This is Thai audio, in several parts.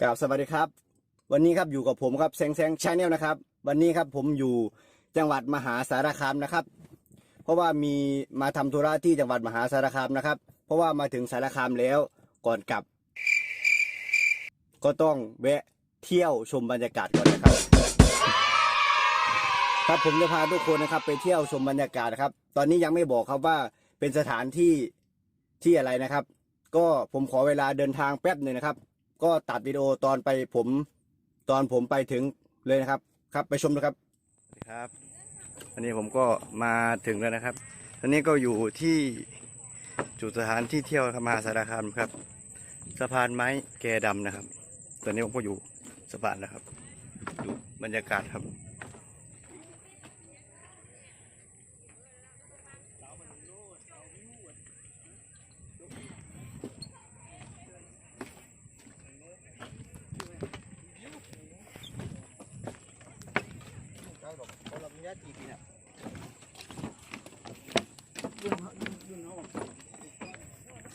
กราบสวัสดีครับ วันนี้ครับอยู่กับผมครับแซงแซงชาแนลนะครับ วันนี้ครับผมอยู่จังหวัดมหาสารคามนะครับ เพราะว่ามีมาทำธุระที่จังหวัดมหาสารคามนะครับ เพราะว่ามาถึงสารคามแล้วก่อนกลับ ก็ต้องแวะเที่ยวชมบรรยากาศก่อนนะครับ ครับผมจะพาทุกคนนะครับ ไปเที่ยวชมบรรยากาศครับ ตอนนี้ยังไม่บอกครับว่าเป็นสถานที่ที่อะไรนะครับ ก็ผมขอเวลาเดินทางแป๊บหนึ่งนะครับ ก็ตัดวิดีโอตอนไปผม ตอนผมไปถึงเลยนะครับ ครับไปชมนะครับสวัสดีครับอันนี้ผมก็มาถึงแล้วนะครับตอนนี้ก็อยู่ที่จุดสถานที่เที่ยวมหาสารคามครับสะพานไม้แกดำนะครับ ตอนนี้ผมก็อยู่สะพานแล้วครับดูบรรยากาศครับ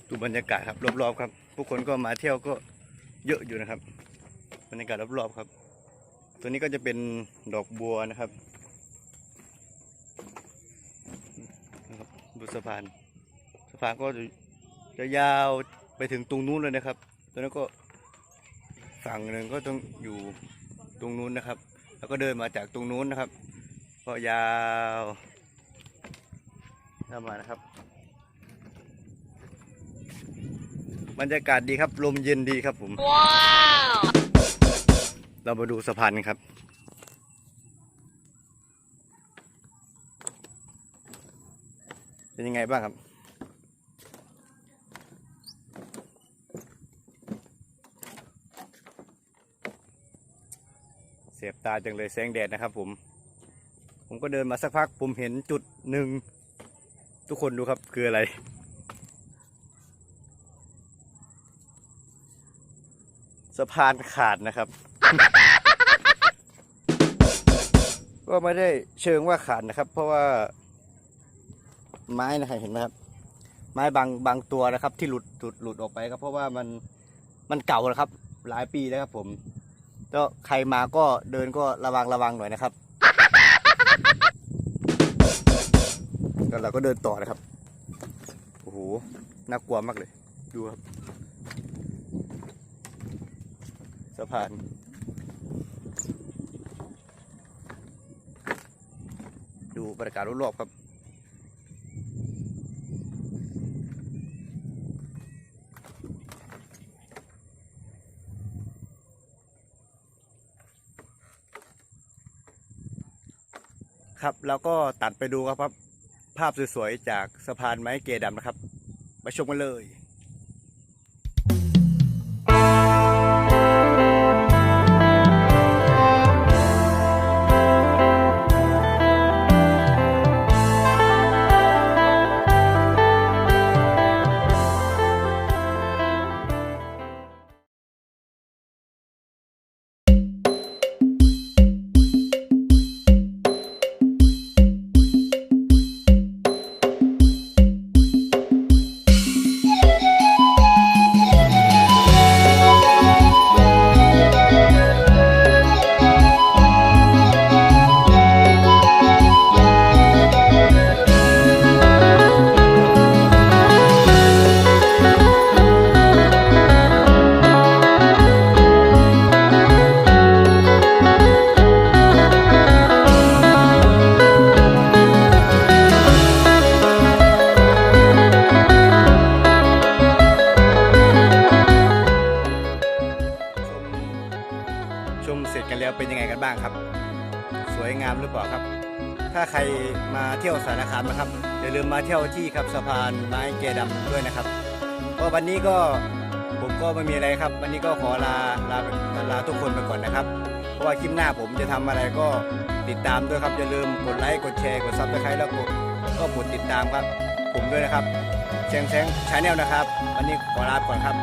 ดูบรรยากาศครับรอบๆครับ ผู้คนก็มาเที่ยวก็เยอะอยู่นะครับ บรรยากาศรอบๆครับ ตัวนี้ก็จะเป็นดอกบัวนะครับนะครับดูสะพานสะพานก็จะจะยาวไปถึงตรงนู้นเลยนะครับ ตัวนั้นก็ฝั่งหนึ่งก็ต้องอยู่ตรงนู้นนะครับ แล้วก็เดินมาจากตรงนู้นนะครับ ก็ยาวเข้ามานะครับ บรรยากาศดีครับ ลมเย็นดีครับผมว้าวเรามาดูสะพานกันครับเป็นยังไงบ้างครับ ยบตาจังเลยแสงแดดนะครับผม ผมก็เดินมาสักพัก ผมเห็นจุดหนึ่ง ทุกคนดูครับคืออะไร สะพานขาดนะครับ ก็ไม่ได้เชิงว่าขาดนะครับ เพราะว่า ไม้นะครับเห็นไหมครับ ไม้บางบางตัวนะครับ ที่หลุดหลุดหลุดออกไปครับ เพราะว่ามันมันเก่าแล้วครับ หลายปีแล้วครับผม ก็ใครมาก็เดินก็ระวังระวังหน่อยนะครับก็เราก็เดินต่อนะครับโอ้โหน่ากลัวมากเลยดูครับสะพานดูบรรยากาศรอบๆครับ ครับ แล้วก็ตัดไปดูครับ ภาพสวยๆจากสะพานไม้เกดำนะครับ ไปชมกันเลย กันแล้วเป็นยังไงกันบ้างครับ สวยงามหรือเปล่าครับ ถ้าใครมาเที่ยวสารคามนะครับอย่าลืมมาเที่ยวที่ครับสะพานไม้แกดำด้วยนะครับก็วันนี้ก็ผมก็ไม่มีอะไรครับ วันนี้ก็ขอลาลาลาทุกคนไปก่อนนะครับ เพราะว่าคลิปหน้าผมจะทำอะไรก็ติดตามด้วยครับอย่าลืมกดไลค์กดแชร์กดซับสไครต์แล้วกดก็กดติดตามครับ ผมด้วยนะครับแซงแซงชาแนลนะครับ วันนี้ขอลาไปก่อนครับ